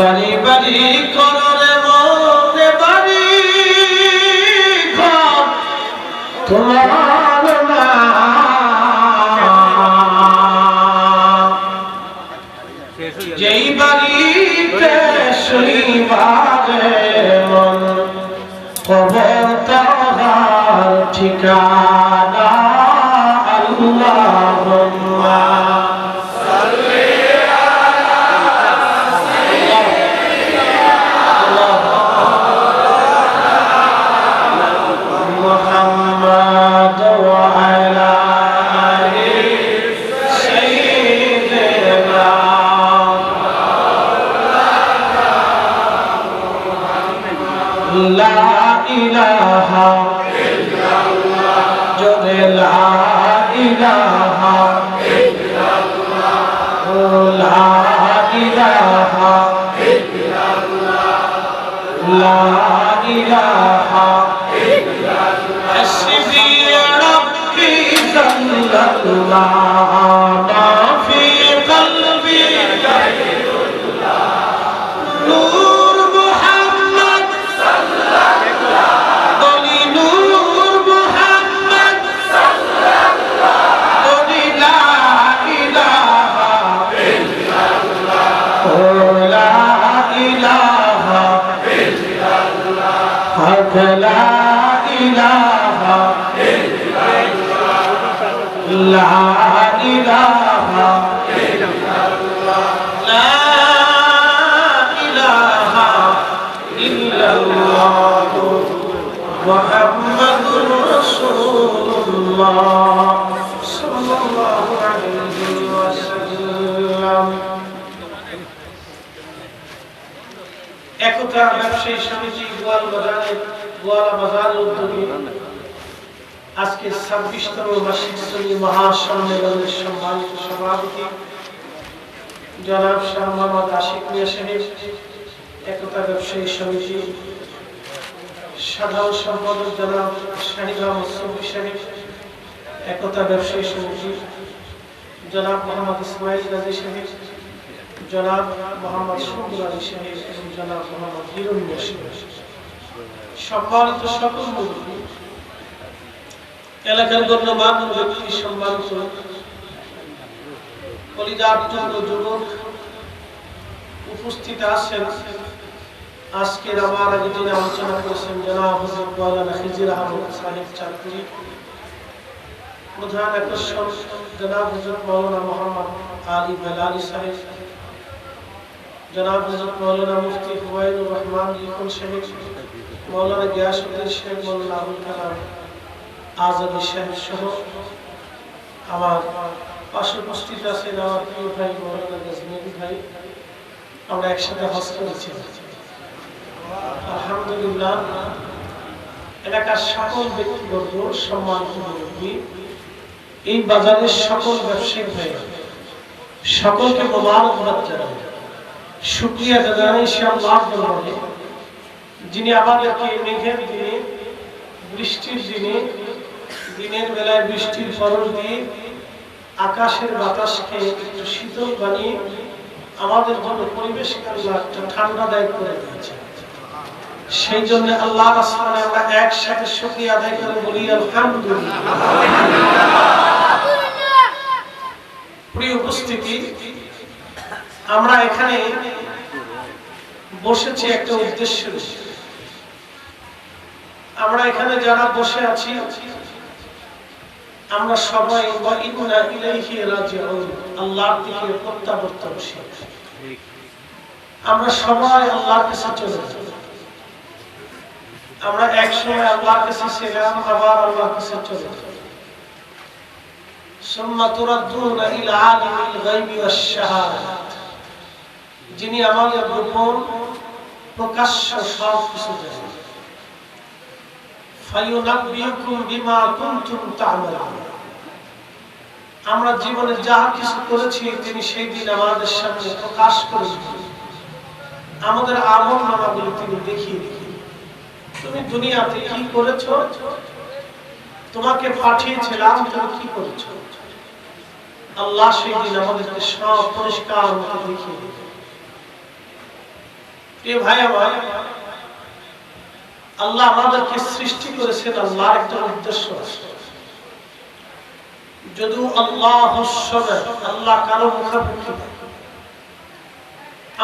বাড়ি বাড়ি করলে মনে বাড়ি তোমার যেই বাড়িতে শুইবারে মন কবর তাহার ঠিকানা لا إله لا إله لا إله إلا الله محمد رسول الله صلى الله عليه وسلم একতা ব্যবসায়ী সমিতি গোয়াল বাজারে গোয়ালা বাজার উদ্যোগে আজকে ছাব্বিশতম বার্ষিক শ্রেণি মহাসম্মেলনের সম্মানিত সভাপতি জনাব শাহ মোহাম্মদ আশিক মিয়া একতা ব্যবসায়ী সমিতি সাধারণ সম্পাদক জনাব শাহিদ আহমদ সফি একতা ব্যবসায়ী সমিতি জনাব মোহাম্মদ ইসমাইল গাজী সাহেব, জনাব মোহাম্মদ শহীদ আলী সাহেব, এবং জনাব মোহাম্মদ হিরণ্য সাহেব। সম্মানিত সকল মুরব্বী এলাকার গণ্যমান্য ব্যক্তি সম্মানিত। যুবক উপস্থিত আছেন। আজকের আমার আগে যিনি আলোচনা করেছেন আহমদ সাহেব চাকরি। প্রধান আকর্ষণ মৌলানা মোহাম্মদ আলী সাহেব। জনাব হজরত মৌলানা মুফতি হুমায়ুর রহমান লিখন সাহেব মৌলানা গিয়াসুদ্দিন মৌলানা আবুল কালাম আজাদি সাহেব সহ আমার পাশে উপস্থিত আছেন আমার প্রিয় ভাই মৌলানা গজমেরি ভাই। আমরা একসাথে হজ করেছি। আলহামদুলিল্লাহ, এলাকার সকল ব্যক্তিবর্গ মুরব্বী, এই বাজারের সকল ব্যবসায়িক ভাই সকলকে মোবারকবাদ জানাই। শুক্রিয়া জানাই সে আল্লাহ দরবারে যিনি আমাদেরকে মেঘের দিনে, বৃষ্টির দিনে, দিনের বেলায় বৃষ্টির ফরজ দিয়ে আকাশের বাতাসকে একটু শীতল বানিয়ে আমাদের জন্য পরিবেশকে আল্লাহ একটা ঠান্ডাদায়ক করে দিয়েছে। সেই জন্য আল্লাহ আমরা একসাথে শুকরিয়া আদায় করে বলি প্রিয় উপস্থিতি, আমরা এখানে বসেছি একটা উদ্দেশ্য। নিয়ে। আমরা এখানে যারা বসে আছি, আমরা সবাই আল্লাহর দিকে প্রত্যাবর্তন আমরা সবাই আল্লাহর কাছে চলে আমরা একসময় আল্লাহর কাছে আবার আল্লাহর কাছে চলে যিনি আমাদের গোপন, প্রকাশ্য সব কিছু জানেন। আমরা জীবনে যা কিছু করেছি, তিনি সেই দিন আমাদের সামনে প্রকাশ করে দিবেন আমাদের আমল নামাগুলো তিনি দেখিয়ে দিবেন তুমি দুনিয়াতে কি করেছ? তোমাকে পাঠিয়েছিলাম, তুমি কি করেছ? আল্লাহ সেই দিন আমাদেরকে সব পরিষ্কার দেখিয়ে ভাই আমার আল্লাহ আমাদেরকে সৃষ্টি করেছেন, আল্লাহর একটা উদ্দেশ্য আছে যদিও আল্লাহ আল্লাহ কারও মুখাপেক্ষি না।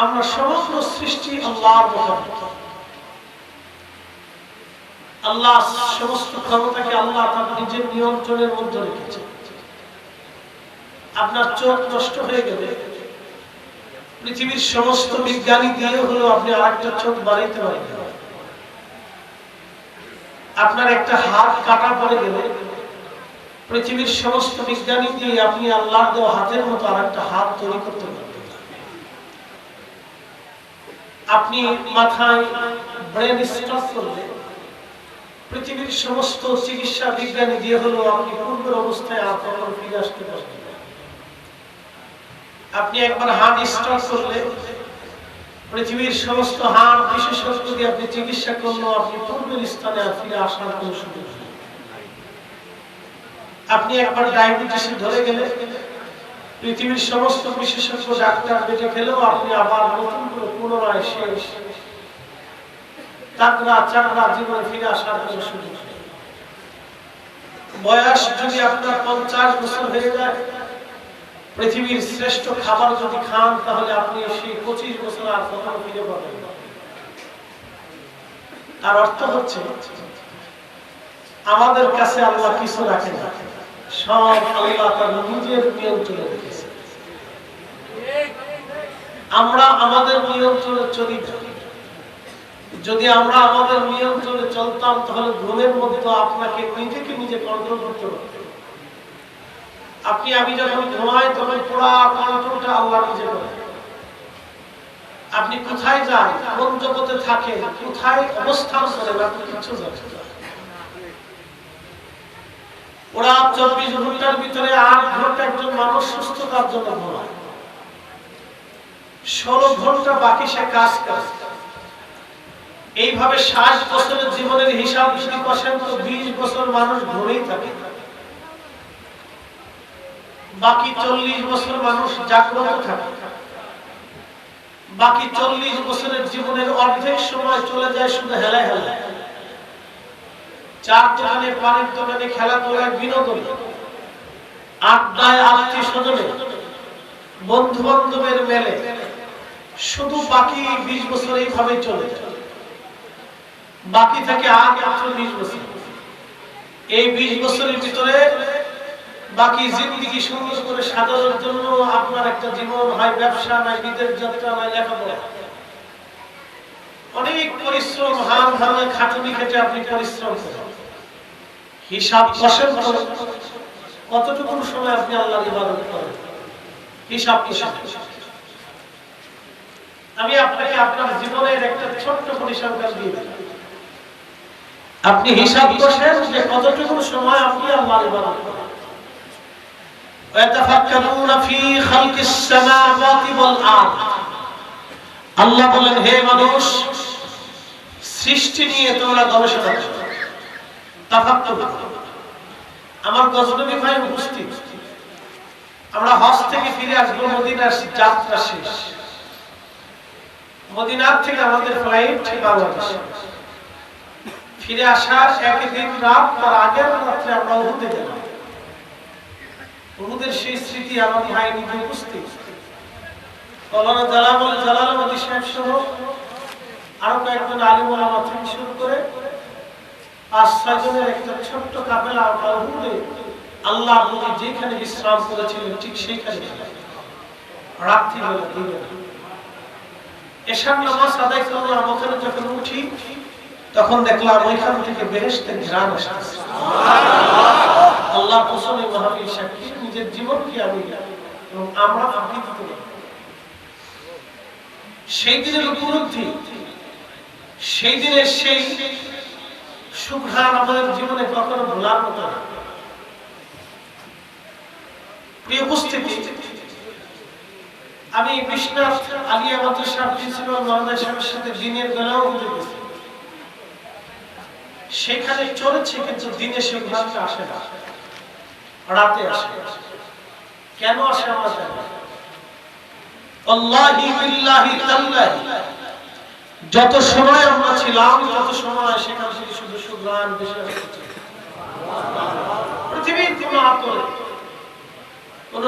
আমরা সমস্ত সৃষ্টি আল্লাহর মুখাপেক্ষি আল্লাহ সমস্ত ক্ষমতাকে আল্লাহ তার নিজের নিয়ন্ত্রণের মধ্যে রেখেছে আপনার চোখ নষ্ট হয়ে গেলে, পৃথিবীর সমস্ত বিজ্ঞানী দিয়ে হলেও আপনি আরেকটা চোখ বাড়াইতে পারেন। আপনার একটা হাত কাটা পড়ে গেলে পৃথিবীর সমস্ত বিজ্ঞানী দিয়ে আপনি আল্লাহর দেওয়া হাতের মতো আর একটা হাত তৈরি করতে পারবেন আপনি মাথায় ব্রেন স্ট্রোক করলে পৃথিবীর সমস্ত চিকিৎসা বিজ্ঞানী দিয়ে হলেও আপনি পূর্বের অবস্থায় আর ফিরে আসতে পারবেন আপনি একবার হার্ট স্ট্রোক করলে পৃথিবীর সমস্ত হাড় বিশেষজ্ঞ দিয়ে আপনি চিকিৎসা করলেও আপনি পূর্বের স্থানে ফিরে আসার কোনো সুযোগ আপনি একবার ডায়াবেটিসে ধরে গেলে পৃথিবীর সমস্ত বিশেষজ্ঞ ডাক্তার বেঁচে খেলেও আপনি আবার নতুন করে পুনরায় শেষ। চাকরা চাকরা জীবনে ফিরে আসার কোনো সুযোগ বয়স যদি আপনার পঞ্চাশ বছর হয়ে যায় পৃথিবীর শ্রেষ্ঠ খাবার যদি খান, তাহলে আপনি সেই পঁচিশ বছর আর কখনো ফিরে পাবেন তার অর্থ হচ্ছে, আমাদের কাছে আল্লাহ কিছু রাখে না। সব আল্লাহ তার নিজের নিয়ন্ত্রণে রেখেছে। আমরা আমাদের নিয়ন্ত্রণে চলি যদি আমরা আমাদের নিয়ন্ত্রণে চলতাম, তাহলে ঘুমের মধ্যে আপনাকে নিজেকে নিজে কন্ট্রোল করতে পারতেন আপনি, আমি যখন ঘুমাই, তখন পুরা কন্ট্রোলটা আল্লাহ নিজে করে। আপনি কোথায় যান? কোন জগতে থাকেন? কোথায় অবস্থান করেন? আপনি কিছু জানেন ওরা চব্বিশ ঘণ্টার ভিতরে আট ঘণ্টা একজন মানুষ সুস্থতার জন্য ঘুমায়। ষোলো ঘণ্টা বাকি সে কাজ এইভাবে ষাট বছরের জীবনের হিসাব যদি কষেন, তো বিশ বছর মানুষ ঘুরেই থাকে। বাকি চল্লিশ বছর মানুষ জাগ্রত থাকে। বাকি চল্লিশ বছরের জীবনের অর্ধেক সময় চলে যায় শুধু হেলায় হেলায় চার দোকানে, পানির দোকানে, খেলাধুলায় বিনোদন, আড্ডায় আত্মীয় স্বজনে বন্ধু বান্ধবের মেলে। শুধু বাকি বিশ বছর এইভাবে চলে। বাকি থাকে আর মাত্র বিশ বছর। এই বিশ বছরের ভিতরে বাকি জিন্দিগি সুন্দর করে সাজানোর জন্য আপনার একটা জীবন হয় ব্যবসা নয় বিদেশ যাত্রা নয় লেখাপড়া। অনেক পরিশ্রম হার ভাঙে খাটুনি খেটে আপনি পরিশ্রম করেন। হিসাব কষেন কতটুকু সময় আপনি আল্লাহর ইবাদত করেন? হিসাব কিসাব আমি আপনাকে আপনার জীবনের একটা ছোট্ট পরিসংখ্যান দিয়ে দিলাম। আপনি হিসাব কষেন যে কতটুকু সময় আপনি আল্লাহর ইবাদত করেন। ويتفكرون في خلق السماوات والارض আল্লাহ বলেন হে মানুষ সৃষ্টি নিয়ে তোমরা গবেষণা করো তাফাক্কুর করো। আমার গজনবী ভাই উপস্থিত আমরা হজ থেকে ফিরে আসবো মদিনার যাত্রা শেষ মদিনার থেকে আমাদের ফ্লাইট বাংলাদেশ ফিরে আসার একদিন রাত তার আগের রাত্রে আমরা উহুদে গেলাম উহুদের সেই স্মৃতি আমার ভাই নিজে উপস্থিত। জালাল সাহেব সহ আরও কয়েকজন আলিম ওলামা থেকে শুরু করে পাঁচ, ছয় জনের একটা ছোট্ট কাপেলা আমরা উহুদে আল্লাহ যেখানে বিশ্রাম করেছিলেন, ঠিক সেইখানে দিবেন এসার নামাজ আদায় ওখানে যখন উঠি, তখন দেখলাম ওইখান থেকে বেহেস্তের ঘ্রাণ আসতেছে। আল্লাহ কুসুম মহাবীর সাক্ষী নিজের জীবনকে আমি এবং আমরা আপনি দিতে পারি সেই দিনের উপলব্ধি, সেই দিনের সেই সুঘ্রাণ আমাদের জীবনে কখনো ভোলার মতো না। প্রিয় উপস্থিতি, আমি বিশ্বনাথ সাথে দিনের বেলাও গেছি। সেখানে চলেছে কিন্তু দিনে সে আসে না, রাতে আসে কেন আসে আমরা আল্লাহি বিল্লাহি তাল্লাহি। যত সময় আমরা ছিলাম তত সময় সেখান থেকে শুধু সুগ্রাণ বেশি পৃথিবীর কোন আতরে কোন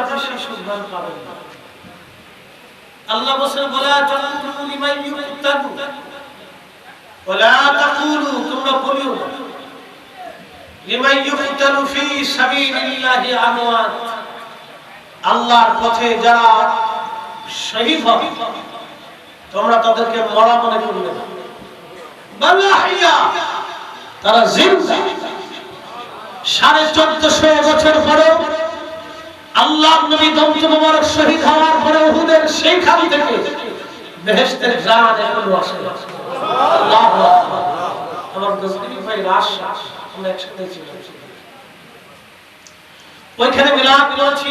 আপনি সেই সুগ্রাণ পাবেন না। আল্লাহ বলে তাকুলু লিমান ইউক্তাদু ওয়ালা তাকুলু, তোমরা বলিও ফি আল্লাহর পথে যারা শহীদ হবে, তোমরা তাদেরকে মরা মনে করবে না। তারা জিন্দা। সাড়ে চোদ্দশো বছর পরেও আল্লাহ নবী দন্ত মোবারক শহীদ হওয়ার পরে উহুদের সেইখান থেকে বেহেশতের গ্রাম এখনও আসে। আমার গজনবী ভাই রাস আমরা একসাথে ছিলাম। ওইখানে মিলাদ করেছি।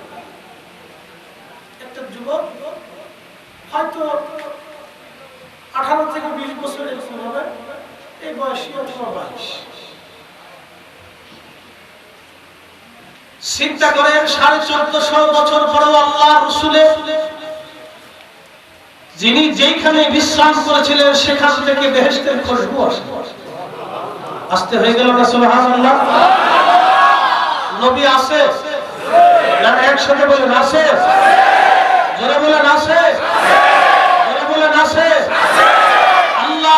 একটা যুবক হয়তো আঠারো থেকে বিশ বছর এরকম হবে। এই বয়সী অথবা বাইশ। চিন্তা করেন, সাড়ে চোদ্দশো বছর পরেও আল্লাহ রসুলের যিনি যেইখানে বিশ্রাম করেছিলেন, সেখান থেকে বেহেস্তের খুশবু আসে। আসতে হয়ে গেল না, সুবহানাল্লাহ? নবী না একসাথে বলেন আছে জোরে বলেন আছে জোরে বলেন আছে আল্লাহ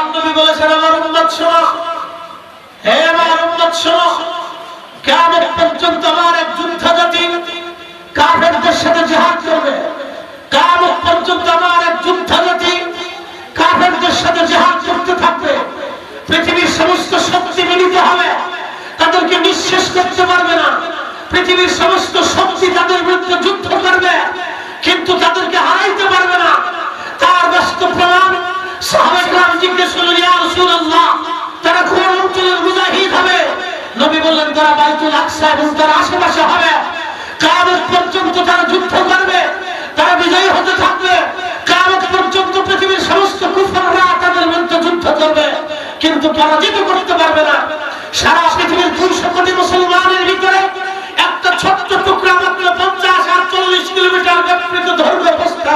সাথে জিহাদ করবে। কিয়ামত থাকবে। পৃথিবীর সমস্ত শক্তি মিলিত হবে। তাদেরকে নিঃশেষ করতে পারবে না। পৃথিবীর সমস্ত শক্তি তাদের বিরুদ্ধে যুদ্ধ করবে কিন্তু তাদেরকে হারাইতে পারবে না তার বাস্তব প্রমাণ সাহাবাহাম জিজ্ঞেস করলেন, ইয়া রাসূলুল্লাহ, তারা কোন অঞ্চলের মুজাহিদ হবে। নবী বললেন, তারা বাইতুল আকসা এবং তার আশেপাশে হবে। কিয়ামত পর্যন্ত তারা যুদ্ধ করবে, তারা বিজয়ী হতে থাকবে। কিয়ামত পর্যন্ত পৃথিবীর সমস্ত কুফররা তাদের বিরুদ্ধে যুদ্ধ করবে, কিন্তু পরাজিত করতে পারবে না। সারা পৃথিবীর দুইশো কোটি মুসলমানের ভিতরে একটা ছোট্ট টুকরা মাত্র পঞ্চাশ আর চল্লিশ কিলোমিটার ব্যাপৃত ধর্ম অবস্থা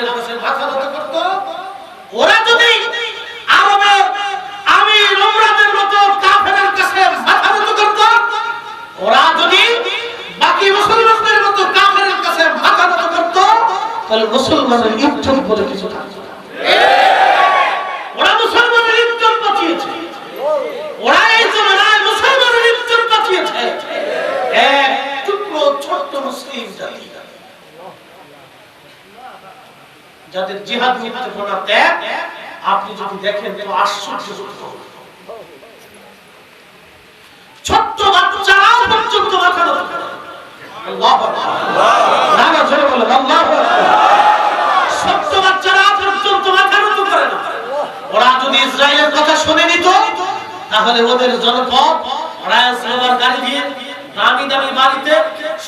যদি কাফেরের কাছে মাথা নত করত ওরা যদি আরবের আমির উমরাদের মতো কাফেরের কাছে মাথা নত করত ওরা যদি বাকি মুসলমানদের মতো কাফেরের কাছে মাথা নত করত তাহলে মুসলমানের ইজ্জত বলে কিছু থাকতো না। ওরা মুসলমান যাদের জিহাদ মৃত্যুপনা ত্যাগ, আপনি যদি দেখেন তো আশ্চর্য ছোট্ট বাচ্চারা পর্যন্ত পর্যন্ত মাথা না।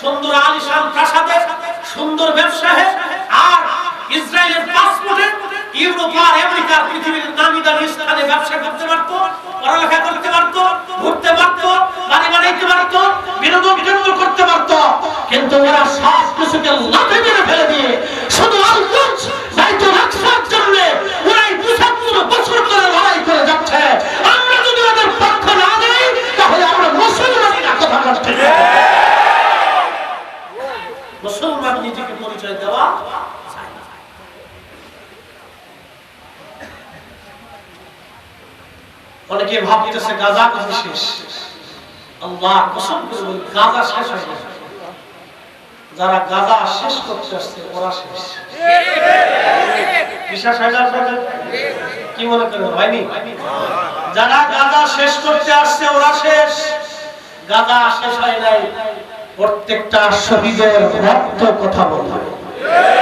সুন্দর আলিশান প্রাসাদে, সুন্দর ব্যবসায়ে আর ইসরায়েলের পাসপোর্টে ইউরোপ আমেরিকার পৃথিবীর নামি দামি স্থানে ব্যবসা করতে পারতো, পড়ালেখা করতে পারতো, ঘুরতে পারতো, বাড়ি বানাইতে পারতো, বিনোদন কেন্দ্র করতে পারতো। কিন্তু ওরা সব কিছুকে লাঠি মেরে ফেলে দিয়ে শুধু আল্লাহ দায়িত্ব রাখার জন্য ওরাই পঁচাত্তর বছর ধরে লড়াই করে যাচ্ছে। আমরা যদি ওদের পক্ষ না নেই, তাহলে আমরা মুসলমানই না কথা বলতে মুসলমান নিজেকে পরিচয় দেওয়া যায় না। অনেকে ভাবতেছে গাজা কাজে শেষ। আল্লাহ কসম করে বলি, গাজা শেষ হয় না যারা গাজা শেষ করতে আসছে, ওরা শেষ। বিশ্বাস হয় না? কি মনে করেন, হয়নি? যারা গাজা শেষ করতে আসছে, ওরা শেষ। গাজা শেষ হয় নাই। প্রত্যেকটা শহীদের রক্ত কথা বলবে প্রত্যেকটা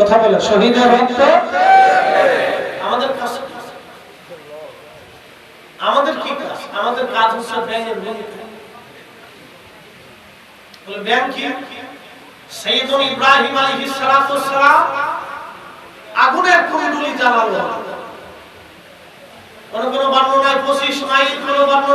কথা বলে? শহীদের রক্ত? আমাদের আমাদের কি কাজ? আমাদের কাজ হচ্ছে ব্যাংকের বলে, ব্যাংক কি? সৈয়দুল ইব্রাহিম আগুনের কোন কোন বর্ণনায় পঁচিশ মাইল, কোন বর্ণনায়